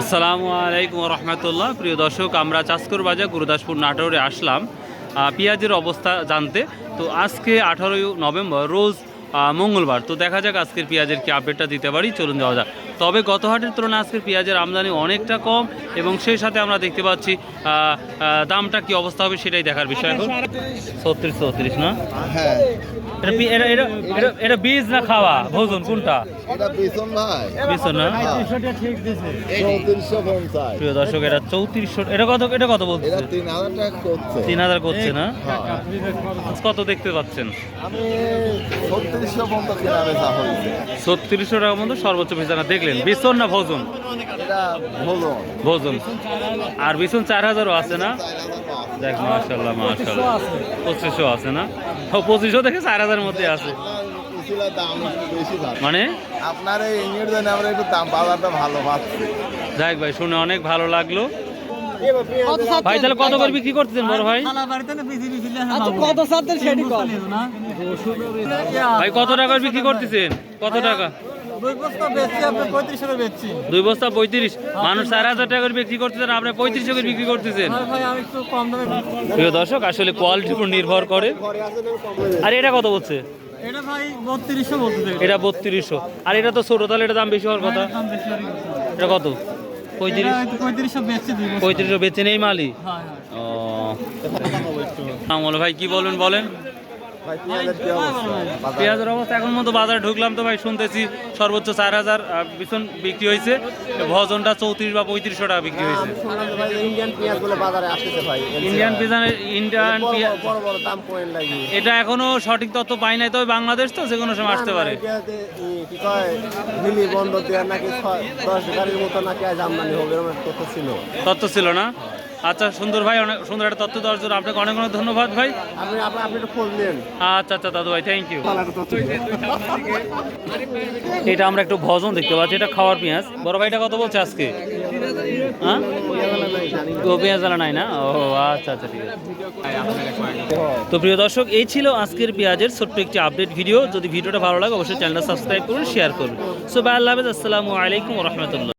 আসসালামু আলাইকুম রহমতুল্লাহ প্রিয় দর্শক, আমরা চাষকর বাজার গুরুদাসপুর নাটোরে আসলাম। পেঁয়াজের অবস্থা জানতে। তো আজকে আঠারোই নভেম্বর, রোজ মঙ্গলবার। তো দেখা যাক আজকের পেঁয়াজের কি আপডেটটা দিতে পারি। চলুন যাওয়া যাক। তবে গত হাটের তুলনায় আজকের পেঁয়াজের আমদানি অনেকটা কম এবং সেই সাথে আমরা দেখতে পাচ্ছি দামটা কি অবস্থা হবে সেটাই দেখার বিষয় এখন। ছত্রিশ চৌত্রিশ না? হ্যাঁ। এটা বীজ না খাওয়া? ভোজন কোনটা? এটা প্রিয় দর্শক চৌত্রিশশো এটা কত এটা কত বলছে? তিন হাজার করছে। না? হ্যাঁ। কত দেখতে পাচ্ছেন? ছত্রিশশো টাকার মতো সর্বোচ্চ বেচানা দেখলেন বিছন না ভোজন। ভোজন। আর বিছন চার হাজারও আছে না? দেখ মাশাল্লাহ মাশাল্লাহ পঁচিশশো আছে না? ও পঁচিশশো দেখে চার হাজারের মধ্যে আছে। মানে? আপনার এই ইঞ্জিনের জন্য আমরা একটু দাম বাজারটা ভালো পাচ্ছি যাক ভাই শুনে অনেক ভালো লাগল। ভাই তাহলে কত করে বিক্রি করতেছেন বড় ভাই? কত সাতের ভাই কত টাকার বিক্রি করতেছেন? কত টাকা? দুই বস্তা পঁয়ত্রিশ। মানুষ চার হাজার টাকা করে বিক্রি করতেছেন আপনি পঁয়ত্রিশ করে বিক্রি করতেছেন। দামে প্রিয় দর্শক আসলে কোয়ালিটির উপর নির্ভর করে। আর এটা কত বলছে? এটা বত্রিশশো আর এটা তো ছোট তাহলে এটা দাম বেশি হওয়ার কথা। কি। এটা কত? পঁয়ত্রিশশো বেচে নেই মালি হ্যাঁ হ্যাঁ। ও। ভাই কি বলবেন বলেন? পেঁয়াজের অবস্থা? এখন মতো বাজারে ঢুকলাম তো ভাই শুনতেছি সর্বোচ্চ চার হাজার বিছন বিক্রি হয়েছে। ভজনটা চৌত্রিশ বা পঁয়ত্রিশশো টাকা বিক্রি হয়েছে। ইন্ডিয়ান পেঁয়াজ ইন্ডিয়ান এটা এখনও সঠিক তথ্য পাই নাই তবে বাংলাদেশ তো যে কোনো সময় আসতে পারে। তথ্য ছিল না? আচ্ছা সুন্দর ভাই অনেক সুন্দর একটা তথ্য দেওয়ার জন্য আপনাকে অনেক অনেক ধন্যবাদ ভাই। আপনি আপনি একটু খোঁজ নেন আচ্ছা আচ্ছা দাদু ভাই থ্যাংক ইউ এটা আমরা একটু ভজন দেখতে পাচ্ছি এটা খাওয়ার পেঁয়াজ। বড় ভাইটা কত বলছে আজকে? হ্যাঁ? পেঁয়াজ আলা নাই না? ও আচ্ছা আচ্ছা ঠিক আছে। তো প্রিয় দর্শক এই ছিল আজকের পেঁয়াজের ছোট্ট একটি আপডেট ভিডিও যদি ভিডিওটা ভালো লাগে অবশ্যই চ্যানেলটা সাবস্ক্রাইব করুন শেয়ার করুন। সো বাই আল্লাহ হাফেজ। আসসালামু আলাইকুম রহমতুল্লাহ।